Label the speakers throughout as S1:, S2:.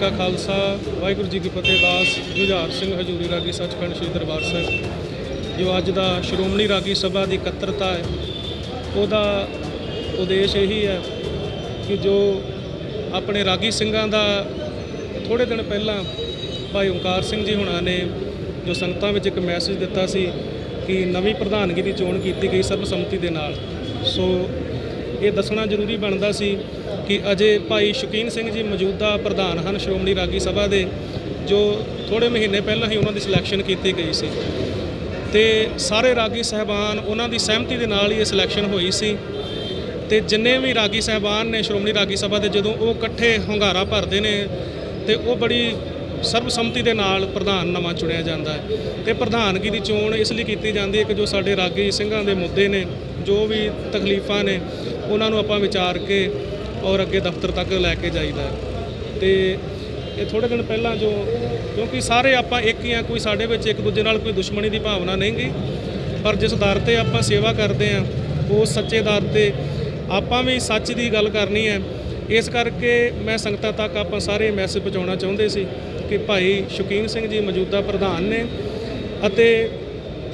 S1: ਕਾ ਖਾਲਸਾ, ਵਾਹਿਗੁਰੂ ਜੀ ਕੀ ਫਤਿਹ, ਦਾਸ ਜੁਝਾਰ ਸਿੰਘ ਹਜੂਰੀ ਰਾਗੀ ਸੱਚਖੰਡ ਸ੍ਰੀ ਦਰਬਾਰ ਸਾਹਿਬ। ਜੋ ਅੱਜ ਦਾ ਸ਼੍ਰੋਮਣੀ ਰਾਗੀ ਸਭਾ ਦੀ ਇਕੱਤਰਤਾ ਹੈ, ਉਹਦਾ ਉਦੇਸ਼ ਇਹੀ ਹੈ ਕਿ ਜੋ ਆਪਣੇ ਰਾਗੀ ਸਿੰਘਾਂ ਦਾ ਥੋੜੇ ਦਿਨ ਪਹਿਲਾਂ ਭਾਈ ਓਂਕਾਰ ਸਿੰਘ ਜੀ ਹੁਣਾਂ ਨੇ ਜੋ ਸੰਗਤਾਂ ਵਿੱਚ ਇੱਕ ਮੈਸੇਜ ਦਿੱਤਾ ਸੀ ਕਿ ਨਵੀਂ ਪ੍ਰਧਾਨਗੀ ਦੀ ਚੋਣ ਕੀਤੀ ਗਈ ਸਰਬਸੰਮਤੀ ਦੇ ਨਾਲ। ਸੋ ਇਹ ਦੱਸਣਾ ਜ਼ਰੂਰੀ ਬਣਦਾ ਸੀ ਕਿ ਅਜੇ ਭਾਈ ਸ਼ੁਕੀਨ ਸਿੰਘ ਜੀ ਮੌਜੂਦਾ ਪ੍ਰਧਾਨ ਹਨ ਸ਼੍ਰੋਮਣੀ ਰਾਗੀ ਸਭਾ ਦੇ, ਜੋ ਥੋੜੇ ਮਹੀਨੇ ਪਹਿਲਾਂ ਹੀ ਉਹਨਾਂ ਦੀ ਸਿਲੈਕਸ਼ਨ ਕੀਤੀ ਗਈ ਸੀ। ਤੇ ਸਾਰੇ ਰਾਗੀ ਸਹਿਬਾਨ ਉਹਨਾਂ ਦੀ ਸਹਿਮਤੀ ਦੇ ਨਾਲ ਹੀ ਇਹ ਸਿਲੈਕਸ਼ਨ ਹੋਈ ਸੀ। ਤੇ ਜਿੰਨੇ ਵੀ ਰਾਗੀ ਸਹਿਬਾਨ ਨੇ ਸ਼੍ਰੋਮਣੀ ਰਾਗੀ ਸਭਾ ਦੇ, ਜਦੋਂ ਉਹ ਇਕੱਠੇ ਹੁੰਗਾਰਾ ਭਰਦੇ ਨੇ, ਤੇ ਉਹ ਬੜੀ ਸਰਬਸੰਮਤੀ ਦੇ ਨਾਲ ਪ੍ਰਧਾਨ ਨਵਾਂ ਚੁਣਿਆ ਜਾਂਦਾ ਹੈ ਤੇ ਪ੍ਰਧਾਨਗੀ ਦੀ ਚੋਣ ਇਸ ਲਈ ਕੀਤੀ ਜਾਂਦੀ ਹੈ ਕਿ ਜੋ ਸਾਡੇ ਰਾਗੀ ਸਿੰਘਾਂ ਦੇ ਮੁੱਦੇ ਨੇ, ਜੋ ਵੀ ਤਕਲੀਫਾਂ ਨੇ, ਉਹਨਾਂ ਨੂੰ ਆਪਾਂ ਵਿਚਾਰ ਕੇ ਔਰ ਅੱਗੇ ਦਫ਼ਤਰ ਤੱਕ ਲੈ ਕੇ ਜਾਈਦਾ ਹੈ। ਤੇ ਇਹ ਥੋੜੇ ਦਿਨ ਪਹਿਲਾਂ ਜੋ, ਕਿਉਂਕਿ ਸਾਰੇ ਆਪਾਂ ਇੱਕ ਹੀ ਆ ਕੋਈ ਸਾਡੇ ਵਿੱਚ ਇੱਕ ਦੂਜੇ ਨਾਲ ਕੋਈ ਦੁਸ਼ਮਣੀ ਦੀ ਭਾਵਨਾ ਨਹੀਂ ਗਈ ਪਰ ਜਿਸ ਦਰ ਤੇ ਆਪਾਂ ਸੇਵਾ ਕਰਦੇ ਆ ਉਸ ਸੱਚੇ ਦਰ ਤੇ ਆਪਾਂ ਵੀ ਸੱਚ ਦੀ ਗੱਲ ਕਰਨੀ ਹੈ ਇਸ ਕਰਕੇ ਮੈਂ ਸੰਗਤਾਂ ਤੱਕ ਆਪਾਂ ਸਾਰੇ ਮੈਸੇਜ ਪਹੁੰਚਾਉਣਾ ਚਾਹੁੰਦੇ ਸੀ ਕਿ ਭਾਈ ਸ਼ੁਕੀਨ ਸਿੰਘ ਜੀ ਮੌਜੂਦਾ ਪ੍ਰਧਾਨ ਨੇ ਅਤੇ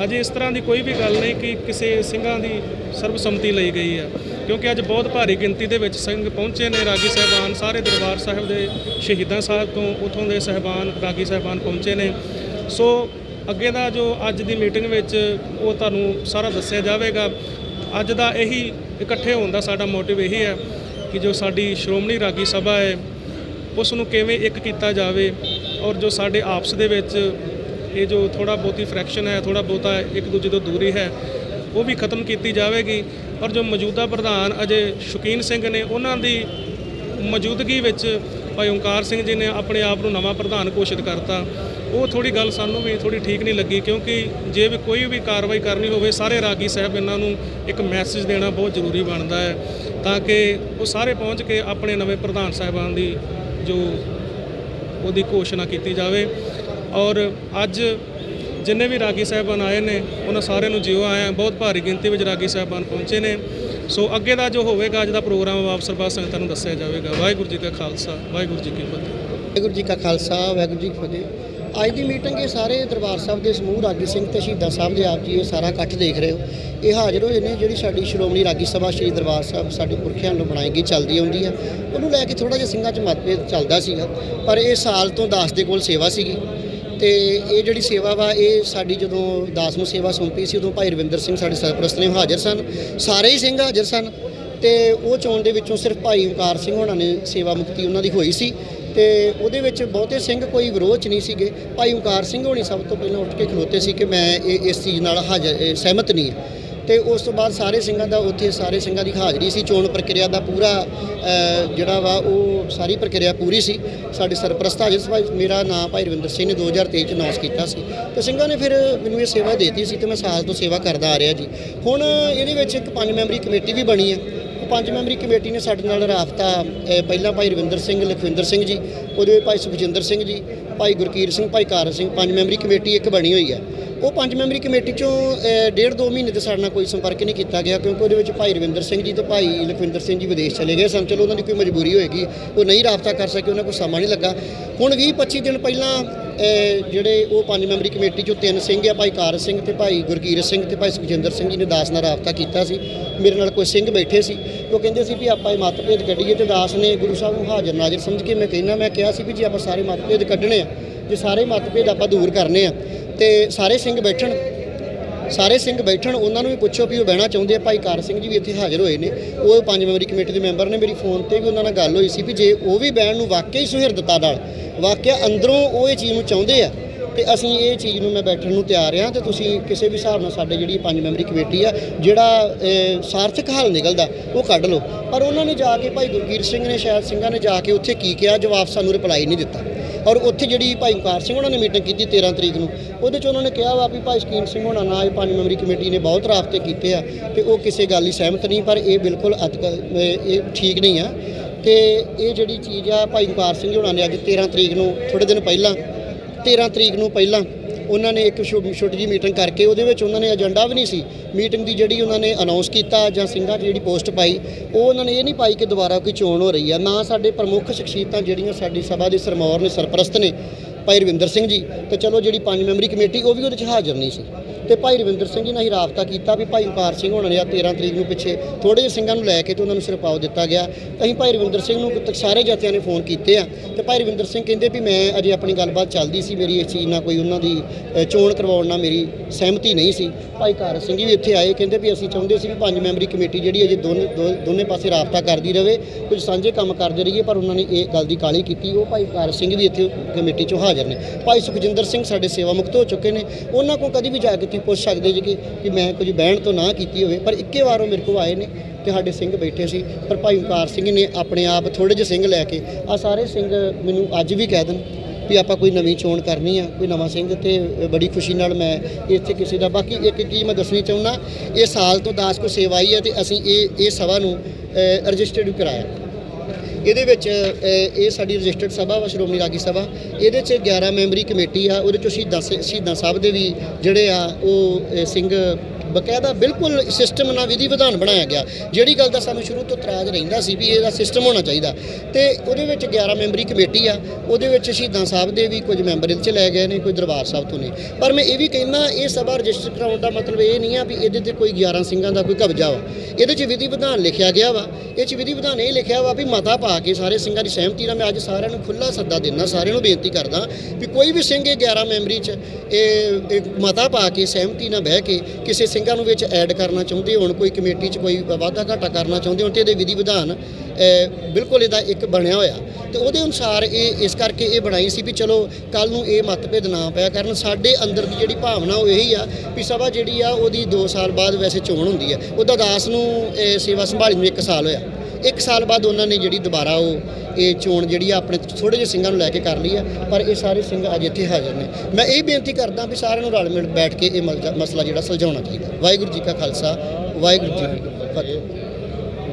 S1: ਅਜੇ ਇਸ ਤਰ੍ਹਾਂ ਦੀ ਕੋਈ ਵੀ ਗੱਲ ਨਹੀਂ ਕਿ ਕਿਸੇ ਸਿੰਘਾਂ ਦੀ ਸਰਬਸੰਮਤੀ ਲਈ ਗਈ ਹੈ। ਕਿਉਂਕਿ ਅੱਜ ਬਹੁਤ ਭਾਰੀ ਗਿਣਤੀ ਦੇ ਵਿੱਚ ਸਿੰਘ ਪਹੁੰਚੇ ਨੇ, ਰਾਗੀ ਸਾਹਿਬਾਨ, ਸਾਰੇ ਦਰਬਾਰ ਸਾਹਿਬ ਦੇ ਸ਼ਹੀਦਾਂ ਸਾਹਿਬ ਤੋਂ ਉਥੋਂ ਦੇ ਸਾਹਿਬਾਨ, ਰਾਗੀ ਸਾਹਿਬਾਨ ਪਹੁੰਚੇ ਨੇ। ਸੋ ਅੱਗੇ ਦਾ ਜੋ ਅੱਜ ਦੀ ਮੀਟਿੰਗ ਵਿੱਚ ਉਹ ਤੁਹਾਨੂੰ ਸਾਰਾ ਦੱਸਿਆ ਜਾਵੇਗਾ। ਅੱਜ ਦਾ ਇਹੀ ਇਕੱਠੇ ਹੋਣ ਦਾ ਸਾਡਾ ਮੋਟਿਵ ਇਹੀ ਹੈ ਕਿ ਜੋ ਸਾਡੀ ਸ਼੍ਰੋਮਣੀ ਰਾਗੀ ਸਭਾ ਹੈ, ਉਸ ਨੂੰ ਕਿਵੇਂ ਇੱਕ ਕੀਤਾ ਜਾਵੇ ਔਰ ਜੋ ਸਾਡੇ ਆਪਸ ਦੇ ਵਿੱਚ ਇਹ ਜੋ ਥੋੜਾ ਬਹੁਤੀ ਫ੍ਰੈਕਸ਼ਨ ਹੈ ਥੋੜਾ ਬਹੁਤਾ ਇੱਕ ਦੂਜੇ ਤੋਂ ਦੂਰੀ ਹੈ, ਉਹ ਵੀ ਖਤਮ ਕੀਤੀ ਜਾਵੇਗੀ। ਔਰ ਜੋ ਮੌਜੂਦਾ ਪ੍ਰਧਾਨ ਅਜੇ ਸ਼ੁਕੀਨ ਸਿੰਘ ਨੇ, ਉਹਨਾਂ ਦੀ ਮੌਜੂਦਗੀ ਵਿੱਚ ਭਾਈ ਓਂਕਾਰ ਸਿੰਘ ਜੀ ਨੇ ਆਪਣੇ ਆਪ ਨੂੰ ਨਵਾਂ ਪ੍ਰਧਾਨ ਘੋਸ਼ਿਤ ਕਰਤਾ। ਉਹ ਥੋੜੀ ਗੱਲ ਸਾਨੂੰ ਵੀ ਥੋੜੀ ਠੀਕ ਨਹੀਂ ਲੱਗੀ ਕਿਉਂਕਿ ਜੇ ਵੀ ਕੋਈ ਵੀ ਕਾਰਵਾਈ ਕਰਨੀ ਹੋਵੇ, ਸਾਰੇ ਰਾਗੀ ਸਾਹਿਬ ਇਹਨਾਂ ਨੂੰ ਇੱਕ ਮੈਸੇਜ ਦੇਣਾ ਬਹੁਤ ਜ਼ਰੂਰੀ ਬਣਦਾ ਹੈ ਤਾਂ ਕਿ ਉਹ ਸਾਰੇ ਪਹੁੰਚ ਕੇ ਆਪਣੇ ਨਵੇਂ ਪ੍ਰਧਾਨ ਸਾਹਿਬਾਨ ਦੀ ਜੋ ਉਹਦੀ ਘੋਸ਼ਣਾ ਕੀਤੀ ਜਾਵੇ। ਔਰ ਅੱਜ ਜਿੰਨੇ ਵੀ ਰਾਗੀ ਸਾਹਿਬਾਨ ਆਏ ਨੇ, ਉਹਨਾਂ ਸਾਰਿਆਂ ਨੂੰ ਜਿਉ ਆਇਆ, ਬਹੁਤ ਭਾਰੀ ਗਿਣਤੀ ਵਿੱਚ ਰਾਗੀ ਸਾਹਿਬਾਨ ਪਹੁੰਚੇ ਨੇ। ਸੋ ਅੱਗੇ ਦਾ ਜੋ ਹੋਵੇਗਾ, ਅੱਜ ਦਾ ਪ੍ਰੋਗਰਾਮ ਵਾਪਸ ਸਰਬੱਤ ਸੰਗਤਾਂ ਨੂੰ ਦੱਸਿਆ ਜਾਵੇਗਾ। ਵਾਹਿਗੁਰੂ ਜੀ ਕਾ ਖਾਲਸਾ, ਵਾਹਿਗੁਰੂ ਜੀ ਕੀ ਫਤਿਹ।
S2: ਵਾਹਿਗੁਰੂ ਜੀ ਕਾ ਖਾਲਸਾ, ਵਾਹਿਗੁਰੂ ਜੀ ਕੀ ਫਤਿਹ। ਅੱਜ ਦੀ ਮੀਟਿੰਗ ਇਹ ਸਾਰੇ ਦਰਬਾਰ ਸਾਹਿਬ ਦੇ ਸਮੂਹ ਰਾਗੀ ਸਿੰਘ ਤੇ ਸ਼ਹੀਦਾਂ ਸਾਹਿਬ ਦੇ ਆਪ ਜੀ ਇਹ ਸਾਰਾ ਇਕੱਠ ਦੇਖ ਰਹੇ ਹੋ। ਇਹ ਹਾਜ਼ਰ ਹੋਏ ਨੇ ਜਿਹੜੀ ਸਾਡੀ ਸ਼੍ਰੋਮਣੀ ਰਾਗੀ ਸਭਾ ਸ਼੍ਰੀ ਦਰਬਾਰ ਸਾਹਿਬ ਸਾਡੇ ਪੁਰਖਿਆਂ ਨੂੰ ਬਣਾਈ ਗਈ ਚੱਲਦੀ ਆਉਂਦੀ ਆ। ਉਹਨੂੰ ਲੈ ਕੇ ਥੋੜਾ ਜਿਹਾ ਸਿੰਘਾਂ 'ਚ ਮਤਭੇਦ ਚੱਲਦਾ ਸੀਗਾ, ਪਰ ਇਹ ਸਾਲ ਤੋਂ ਦਾਸ ਦੇ ਕੋਲ ਸੇਵਾ ਸੀਗੀ। ਤੇ ਇਹ ਜਿਹੜੀ ਸੇਵਾ ਵਾ, ਇਹ ਸਾਡੀ ਜਦੋਂ ਦਾਸ ਨੂੰ ਸੇਵਾ ਸੌਂਪੀ ਸੀ, ਉਦੋਂ ਭਾਈ ਰਵਿੰਦਰ ਸਿੰਘ ਸਾਡੇ ਸਰਪ੍ਰਸਤ ਨੇ ਹਾਜ਼ਰ ਸਨ। ਸਾਰੇ ਹੀ ਸਿੰਘ ਹਾਜ਼ਰ ਸਨ। ਤੇ ਉਹ ਚੋਣ ਦੇ ਵਿੱਚੋਂ ਸਿਰਫ ਭਾਈ ਓਂਕਾਰ ਸਿੰਘ ਹੋਣਾ ਨੇ ਸੇਵਾ ਮੁਕਤੀ ਉਹਨਾਂ ਦੀ ਹੋਈ ਸੀ। ਤੇ ਉਹਦੇ ਵਿੱਚ ਬਹੁਤੇ ਸਿੰਘ ਕੋਈ ਵਿਰੋਧ ਚ ਨਹੀਂ ਸੀਗੇ। ਭਾਈ ਓਂਕਾਰ ਸਿੰਘ ਹੋਣੀ ਸਭ ਤੋਂ ਪਹਿਲਾਂ ਉੱਠ ਕੇ ਖਲੋਤੇ ਸੀ ਕਿ ਮੈਂ ਇਹ, ਇਸ ਚੀਜ਼ ਨਾਲ ਹਾਜ਼ਰ ਸਹਿਮਤ ਨਹੀਂ ਹਾਂ। ਤੇ ਉਸ ਤੋਂ ਬਾਅਦ ਸਾਰੇ ਸਿੰਘਾਂ ਦਾ ਉੱਥੇ ਸਾਰੇ ਸਿੰਘਾਂ ਦੀ ਹਾਜ਼ਰੀ ਸੀ। ਚੋਣ ਪ੍ਰਕਿਰਿਆ ਦਾ ਪੂਰਾ ਜਿਹੜਾ ਵਾ ਉਹ ਸਾਰੀ ਪ੍ਰਕਿਰਿਆ ਪੂਰੀ ਸੀ। ਸਾਡੇ ਸਰਪ੍ਰਸਤ ਹਾਜ਼ਰ ਸੀ ਮੇਰਾ ਨਾਮ ਭਾਈ ਰਵਿੰਦਰ ਸਿੰਘ ਨੇ 2023 ਚ ਅਨਾਉਂਸ ਕੀਤਾ ਸੀ। ਤੇ ਸਿੰਘਾਂ ਨੇ ਫਿਰ ਮੈਨੂੰ ਇਹ ਸੇਵਾ ਦੇਤੀ ਸੀ ਤੇ ਮੈਂ ਸਾਲ ਤੋਂ ਸੇਵਾ ਕਰਦਾ ਆ ਰਿਹਾ ਜੀ। ਹੁਣ ਇਹਦੇ ਵਿੱਚ ਇੱਕ ਪੰਜ ਮੈਂਬਰੀ ਕਮੇਟੀ ਵੀ ਬਣੀ ਹੈ। ਪੰਜ ਮੈਂਬਰੀ ਕਮੇਟੀ ਨੇ ਸਾਡੇ ਨਾਲ ਰਾਬਤਾ ਪਹਿਲਾਂ ਭਾਈ ਰਵਿੰਦਰ ਸਿੰਘ, ਲਖਵਿੰਦਰ ਸਿੰਘ ਜੀ, ਉਹਦੇ ਭਾਈ ਸੁਖਜਿੰਦਰ ਸਿੰਘ ਜੀ, ਭਾਈ ਗੁਰਕੀਰ ਸਿੰਘ, ਭਾਈ ਕਾਰ ਸਿੰਘ, ਪੰਜ ਮੈਂਬਰੀ ਕਮੇਟੀ ਇੱਕ ਬਣੀ ਹੋਈ ਹੈ। ਉਹ ਪੰਜ ਮੈਂਬਰੀ ਕਮੇਟੀ ਚੋਂ ਡੇਢ ਦੋ ਮਹੀਨੇ ਤੇ ਸਾਡੇ ਨਾਲ ਕੋਈ ਸੰਪਰਕ ਨਹੀਂ ਕੀਤਾ ਗਿਆ ਕਿਉਂਕਿ ਉਹਦੇ ਵਿੱਚ ਭਾਈ ਰਵਿੰਦਰ ਸਿੰਘ ਜੀ ਤੇ ਭਾਈ ਲਖਵਿੰਦਰ ਸਿੰਘ ਜੀ ਵਿਦੇਸ਼ ਚਲੇ ਗਏ ਸਨ। ਚਲੋ, ਉਹਨਾਂ ਦੀ ਕੋਈ ਮਜਬੂਰੀ ਹੋਏਗੀ, ਉਹ ਨਹੀਂ ਰਾਬਤਾ ਕਰ ਸਕੇ, ਉਹਨਾਂ ਕੋਲ ਸਮਾਂ ਨਹੀਂ ਲੱਗਾ। ਹੁਣ 20 25 ਦਿਨ ਪਹਿਲਾਂ ਜਿਹੜੇ ਉਹ ਪੰਜ ਮੈਂਬਰੀ ਕਮੇਟੀ ਚੋਂ ਤਿੰਨ ਸਿੰਘ ਆ, ਭਾਈ ਕਾਰ ਸਿੰਘ ਤੇ ਭਾਈ ਗੁਰਕੀਰ ਸਿੰਘ ਤੇ ਭਾਈ ਸੁਖਜਿੰਦਰ ਸਿੰਘ ਜੀ ਨੇ ਦਾਸ ਨਾਲ ਰਾਬਤਾ ਕੀਤਾ ਸੀ। ਮੇਰੇ ਨਾਲ ਕੋਈ ਸਿੰਘ ਬੈਠੇ ਸੀ। ਉਹ ਕਹਿੰਦੇ ਸੀ ਵੀ ਆਪਾਂ ਇਹ ਮਤਭੇਦ ਕੱਢੀਏ ਤੇ ਦਾਸ ਨੇ ਗੁਰੂ ਸਾਹਿਬ ਨੂੰ ਹਾਜ਼ਰ ਨਾਜ਼ਰ ਸਮਝ ਕੇ ਮੈਂ ਕਹਿੰਦਾ, ਮੈਂ ਕਿਹਾ ਸੀ ਵੀ ਜੇ ਆਪਾਂ ਸਾਰੇ ਮਤਭੇਦ ਕੱਢਣੇ ਆ, ਜੇ ਸਾਰੇ ਮਤਭੇਦ ਆਪਾਂ ਦੂਰ ਕਰਨੇ ਆ ਤੇ ਸਾਰੇ ਸਿੰਘ ਬੈਠਣ, ਸਾਰੇ ਸਿੰਘ ਬੈਠਣ, ਉਹਨਾਂ ਨੂੰ ਵੀ ਪੁੱਛੋ ਵੀ ਉਹ ਬਹਿਣਾ ਚਾਹੁੰਦੇ ਆ। ਭਾਈ ਕਾਰ ਸਿੰਘ ਜੀ ਵੀ ਇੱਥੇ ਹਾਜ਼ਰ ਹੋਏ ਨੇ। ਉਹ ਪੰਜ ਮੈਂਬਰੀ ਕਮੇਟੀ ਦੇ ਮੈਂਬਰ ਨੇ, ਮੇਰੀ ਫੋਨ ਤੇ ਵੀ ਉਹਨਾਂ ਨਾਲ ਗੱਲ ਹੋਈ ਸੀ ਵੀ ਜੇ ਉਹ ਵੀ ਬਹਿਣ ਨੂੰ ਵਾਕਈ ਸੁਹਿਰਦਤਾ ਨਾਲ ਵਾਕਿਆ ਅੰਦਰੋਂ ਉਹ ਇਹ ਚੀਜ਼ ਨੂੰ ਚਾਹੁੰਦੇ ਆ ਤੇ ਅਸੀਂ ਇਹ ਚੀਜ਼ ਨੂੰ ਮੈਂ ਬੈਠਣ ਨੂੰ ਤਿਆਰ ਹਾਂ ਤੇ ਤੁਸੀਂ ਕਿਸੇ ਵੀ ਹਿਸਾਬ ਨਾਲ ਸਾਡੇ ਜਿਹੜੀ ਪੰਜ ਮੈਂਬਰੀ ਕਮੇਟੀ ਆ, ਜਿਹੜਾ ਸਾਰਥਕ ਹੱਲ ਨਿਕਲਦਾ, ਉਹ ਕੱਢ ਲਓ। ਪਰ ਉਹਨਾਂ ਨੇ ਜਾ ਕੇ ਭਾਈ ਗੁਰਕੀਰ ਸਿੰਘ ਨੇ, ਸ਼ਾਇਦ ਸਿੰਘਾਂ ਨੇ ਜਾ ਕੇ ਉੱਥੇ ਕੀ ਕਿਹਾ, ਜਵਾਬ ਸਾਨੂੰ ਰਿਪਲਾਈ ਨਹੀਂ ਦਿੱਤਾ। ਔਰ ਉੱਥੇ ਜਿਹੜੀ ਭਾਈ ਓਂਕਾਰ ਸਿੰਘ ਉਹਨਾਂ ਨੇ ਮੀਟਿੰਗ ਕੀਤੀ 13 ਤਰੀਕ ਨੂੰ, ਉਹਦੇ ਚ ਉਹਨਾਂ ਨੇ ਕਿਹਾ ਵਾ ਵੀ ਭਾਈ ਸਕੀਨ ਸਿੰਘ ਹੋਣਾ ਨਾਲ ਇਹ ਪੰਜ ਮੈਂਬਰੀ ਕਮੇਟੀ ਨੇ ਬਹੁਤ ਰਾਬਤੇ ਕੀਤੇ ਆ ਤੇ ਉਹ ਕਿਸੇ ਗੱਲ ਲਈ ਸਹਿਮਤ ਨਹੀਂ, ਪਰ ਇਹ ਬਿਲਕੁਲ ਅਤਕ ਇਹ ਠੀਕ ਨਹੀਂ ਆ। ਤੇ ਇਹ ਜਿਹੜੀ ਚੀਜ਼ ਆ ਭਾਈ ਓਂਕਾਰ ਸਿੰਘ ਹੋਣਾ ਨੇ ਅੱਜ 13 ਤਰੀਕ ਨੂੰ ਥੋੜੇ ਦਿਨ ਪਹਿਲਾਂ 13 ਤਰੀਕ ਨੂੰ ਪਹਿਲਾਂ ਉਹਨਾਂ ਨੇ ਇੱਕ ਛੋ- ਛੋਟੀ ਜਿਹੀ ਮੀਟਿੰਗ ਕਰਕੇ ਉਹਦੇ ਵਿੱਚ ਉਹਨਾਂ ਨੇ ਏਜੰਡਾ ਵੀ ਨਹੀਂ ਸੀ। ਮੀਟਿੰਗ ਦੀ ਜਿਹੜੀ ਉਹਨਾਂ ਨੇ ਅਨਾਉਂਸ ਕੀਤਾ ਜਾਂ ਸਿੰਘਾਂ 'ਚ ਜਿਹੜੀ ਪੋਸਟ ਪਾਈ, ਉਹ ਉਹਨਾਂ ਨੇ ਇਹ ਨਹੀਂ ਪਾਈ ਕਿ ਦੁਬਾਰਾ ਕੋਈ ਚੋਣ ਹੋ ਰਹੀ ਆ। ਨਾ ਸਾਡੇ ਪ੍ਰਮੁੱਖ ਸ਼ਖਸੀਅਤਾਂ ਜਿਹੜੀਆਂ ਸਾਡੀ ਸਭਾ ਦੇ ਸਰਮੌਰ ਨੇ, ਸਰਪ੍ਰਸਤ ਨੇ, ਭਾਈ ਰਵਿੰਦਰ ਸਿੰਘ ਜੀ, ਤੇ ਚਲੋ ਜਿਹੜੀ ਪੰਜ ਮੈਂਬਰੀ ਕਮੇਟੀ, ਉਹ ਵੀ ਉਹਦੇ 'ਚ ਹਾਜ਼ਰ ਨਹੀਂ ਸੀ। ਤੇ ਭਾਈ ਰਵਿੰਦਰ ਸਿੰਘ ਜੀ ਨਾਲ ਹੀ ਰਾਬਤਾ ਕੀਤਾ ਵੀ ਭਾਈ ਓਕਾਰ ਸਿੰਘ ਹੋਣਾ ਨੇ ਆ 13 ਤਰੀਕ ਨੂੰ ਪਿੱਛੇ ਥੋੜੇ ਜਿਹੇ ਸਿੰਘਾਂ ਨੂੰ ਲੈ ਕੇ ਤੇ ਉਹਨਾਂ ਨੂੰ ਸਿਰਪਾਓ ਦਿੱਤਾ ਗਿਆ। ਅਸੀਂ ਭਾਈ ਰਵਿੰਦਰ ਸਿੰਘ ਨੂੰ ਤੱਕ ਸਾਰੇ ਜਥਿਆਂ ਨੇ ਫੋਨ ਕੀਤੇ ਆ ਤੇ ਭਾਈ ਰਵਿੰਦਰ ਸਿੰਘ ਕਹਿੰਦੇ ਵੀ ਮੈਂ ਅਜੇ ਆਪਣੀ ਗੱਲਬਾਤ ਚੱਲਦੀ ਸੀ ਮੇਰੀ ਇਸ ਚੀਜ਼ ਨਾਲ ਕੋਈ ਉਹਨਾਂ ਦੀ ਚੋਣ ਕਰਵਾਉਣ ਨਾਲ ਮੇਰੀ ਸਹਿਮਤੀ ਨਹੀਂ ਸੀ। ਭਾਈ ਕਾਰ ਸਿੰਘ ਜੀ ਵੀ ਇੱਥੇ ਆਏ, ਕਹਿੰਦੇ ਵੀ ਅਸੀਂ ਚਾਹੁੰਦੇ ਸੀ ਵੀ ਪੰਜ ਮੈਂਬਰੀ ਕਮੇਟੀ ਜਿਹੜੀ ਅਜੇ ਦੋਨੇ, ਦੋ- ਦੋਨੇ ਪਾਸੇ ਰਾਬਤਾ ਕਰਦੀ ਰਹੇ ਕੁਝ ਸਾਂਝੇ ਕੰਮ ਕਰਦੇ ਰਹੀਏ, ਪਰ ਉਹਨਾਂ ਨੇ ਇਹ ਗੱਲ ਦੀ ਕਾਲੀ ਕੀਤੀ। ਉਹ ਭਾਈ ਕਾਰ ਸਿੰਘ ਵੀ ਇੱਥੇ ਕਮੇਟੀ 'ਚੋਂ ਹਾਜ਼ਰ ਨੇ। ਭਾਈ ਸੁਖਜਿੰਦਰ ਸਿੰਘ ਸਾਡੇ ਸੇਵਾ ਮੁਕਤ ਹੋ ਚੁੱਕੇ ਨੇ। ਉਹਨਾਂ ਕੋਲ ਕਦੀ ਵੀ ਜਾ ਕੇ ਤੁਸੀਂ ਪੁੱਛ ਸਕਦੇ ਜੀ ਕਿ ਕਿ ਮੈਂ ਕੁਝ ਬਹਿਣ ਤੋਂ ਨਾ ਕੀਤੀ ਹੋਵੇ, ਪਰ ਇੱਕੇ ਵਾਰ ਉਹ ਮੇਰੇ ਕੋਲ ਆਏ ਨੇ ਤੇ ਸਾਡੇ ਸਿੰਘ ਬੈਠੇ ਸੀ। ਪਰ ਭਾਈ ਓਕਾਰ ਸਿੰਘ ਨੇ ਆਪਣੇ ਆਪ ਥੋੜੇ ਜਿਹੇ ਸਿੰਘ ਲੈ ਕੇ ਆ ਸਾਰੇ ਸਿੰਘ ਮੈਨੂੰ ਅੱਜ ਵੀ ਕਹਿ ਦੇਣ ਵੀ ਆਪਾਂ ਕੋਈ ਨਵੀਂ ਚੋਣ ਕਰਨੀ ਆ, ਕੋਈ ਨਵਾਂ ਸਿੰਘ ਤੇ ਬੜੀ ਖੁਸ਼ੀ ਨਾਲ ਮੈਂ ਇੱਥੇ ਕਿਸੇ ਦਾ ਬਾਕੀ ਇੱਕ ਕੀ ਮੈਂ ਦੱਸਣੀ ਚਾਹੁੰਦਾ, ਇਹ ਸਾਲ ਤੋਂ ਦਾਸ ਕੋ ਸੇਵਾ ਆਈ ਹੈ ਤੇ ਅਸੀਂ ਇਹ ਇਹ ਸਭਾ ਨੂੰ ਰਜਿਸਟਰਡ ਕਰਾਇਆ। ਇਹਦੇ ਵਿੱਚ ਇਹ ਸਾਡੀ ਰਜਿਸਟਰਡ ਸਭਾ ਵਾ, ਸ਼੍ਰੋਮਣੀ ਰਾਗੀ ਸਭਾ। ਇਹਦੇ 'ਚ 11 ਮੈਂਬਰੀ ਕਮੇਟੀ ਆ, ਉਹਦੇ 'ਚੋਂ ਸ਼ਹੀਦਾਂ ਸ- ਸ਼ਹੀਦਾਂ ਸਾਹਿਬ ਦੇ ਵੀ ਜਿਹੜੇ ਆ, ਉਹ ਸਿੰਘ ਬਕਾਇਦਾ ਬਿਲਕੁਲ ਸਿਸਟਮ ਨਾਲ ਵਿਧੀ ਵਿਧਾਨ ਬਣਾਇਆ ਗਿਆ। ਜਿਹੜੀ ਗੱਲ ਦਾ ਸਾਨੂੰ ਸ਼ੁਰੂ ਤੋਂ ਇਤਰਾਜ਼ ਰਹਿੰਦਾ ਸੀ ਵੀ ਇਹਦਾ ਸਿਸਟਮ ਹੋਣਾ ਚਾਹੀਦਾ। ਤੇ ਉਹਦੇ ਵਿੱਚ 11 ਮੈਂਬਰੀ ਕਮੇਟੀ ਆ। ਉਹਦੇ ਵਿੱਚ ਸ਼ਹੀਦਾਂ ਸਾਹਿਬ ਦੇ ਵੀ ਕੁਝ ਮੈਂਬਰ ਇਹਦੇ 'ਚ ਲੈ ਗਏ ਨੇ, ਕੋਈ ਦਰਬਾਰ ਸਾਹਿਬ ਤੋਂ ਨੇ ਪਰ ਮੈਂ ਇਹ ਵੀ ਕਹਿੰਦਾ, ਇਹ ਸਭਾ ਰਜਿਸਟਰ ਕਰਾਉਣ ਦਾ ਮਤਲਬ ਇਹ ਨਹੀਂ ਆ ਵੀ ਇਹਦੇ ਤੇ ਕੋਈ 11 ਸਿੰਘਾਂ ਦਾ ਕੋਈ ਕਬਜ਼ਾ ਵਾ। ਇਹਦੇ 'ਚ ਵਿਧੀ ਵਿਧਾਨ ਲਿਖਿਆ ਗਿਆ ਵਾ। ਇਹ 'ਚ ਵਿਧੀ ਵਿਧਾਨ ਇਹ ਲਿਖਿਆ ਵਾ ਵੀ ਮਤਾ ਪਾ ਕੇ ਸਾਰੇ ਸਿੰਘਾਂ ਦੀ ਸਹਿਮਤੀ ਨਾਲ ਮੈਂ ਅੱਜ ਸਾਰਿਆਂ ਨੂੰ ਖੁੱਲਾ ਸੱਦਾ ਦਿੰਦਾ, ਸਾਰਿਆਂ ਨੂੰ ਬੇਨਤੀ ਕਰਦਾ ਵੀ ਕੋਈ ਵੀ ਸਿੰਘ ਇਹ 11 ਮੈਂਬਰੀ 'ਚ ਇਹ ਮਤਾ ਪਾ ਕੇ ਸਹਿਮਤੀ ਨਾਲ ਬਹਿ ਕੇ ਕਿਸੇ ਸਿੰਘਾਂ ਨੂੰ ਵਿੱਚ ਐਡ ਕਰਨਾ ਚਾਹੁੰਦੇ ਹੋਣ, ਕੋਈ ਕਮੇਟੀ 'ਚ ਕੋਈ ਵਾਧਾ ਘਾਟਾ ਕਰਨਾ ਚਾਹੁੰਦੇ ਹੋਣ ਤੇ ਇਹਦੇ ਵਿਧੀ ਵਿਧਾਨ ਬਿਲਕੁਲ ਇਹਦਾ ਇੱਕ ਬਣਿਆ ਹੋਇਆ। ਤੇ ਉਹਦੇ ਅਨੁਸਾਰ ਇਹ, ਇਸ ਕਰਕੇ ਇਹ ਬਣਾਈ ਸੀ ਵੀ ਚਲੋ ਕੱਲ ਨੂੰ ਇਹ ਮਤਭੇਦ ਨਾ ਪਿਆ ਕਰਨ। ਸਾਡੇ ਅੰਦਰ ਦੀ ਜਿਹੜੀ ਭਾਵਨਾ ਉਹ ਇਹੀ ਆ ਵੀ ਸਭਾ ਜਿਹੜੀ ਆ ਉਹਦੀ 2 ਸਾਲ ਬਾਅਦ ਵੈਸੇ ਚੋਣ ਹੁੰਦੀ ਆ। ਉਹਦਾ ਦਾਸ ਨੂੰ ਸੇਵਾ ਸੰਭਾਲੀ ਨੂੰ 1 ਸਾਲ ਹੋਇਆ। ਇੱਕ ਸਾਲ ਬਾਅਦ ਉਹਨਾਂ ਨੇ ਜਿਹੜੀ ਦੁਬਾਰਾ ਉਹ ਇਹ ਚੋਣ ਜਿਹੜੀ ਆ ਆਪਣੇ ਥੋੜੇ ਜਿਹੇ ਸਿੰਘਾਂ ਨੂੰ ਲੈ ਕੇ ਕਰ ਲਈ ਆ, ਪਰ ਇਹ ਸਾਰੇ ਸਿੰਘ ਅੱਜ ਇੱਥੇ ਹਾਜ਼ਰ ਨੇ। ਮੈਂ ਇਹ ਬੇਨਤੀ ਕਰਦਾ ਵੀ ਸਾਰਿਆਂ ਨੂੰ ਰਲ ਮਿਲ ਬੈਠ ਕੇ ਇਹ ਮਸਲਾ ਮਸਲਾ ਜਿਹੜਾ ਸੁਲਝਾਉਣਾ ਚਾਹੀਦਾ। ਵਾਹਿਗੁਰੂ ਜੀ ਕਾ ਖਾਲਸਾ, ਵਾਹਿਗੁਰੂ ਜੀ ਕੀ ਫਤਿਹ।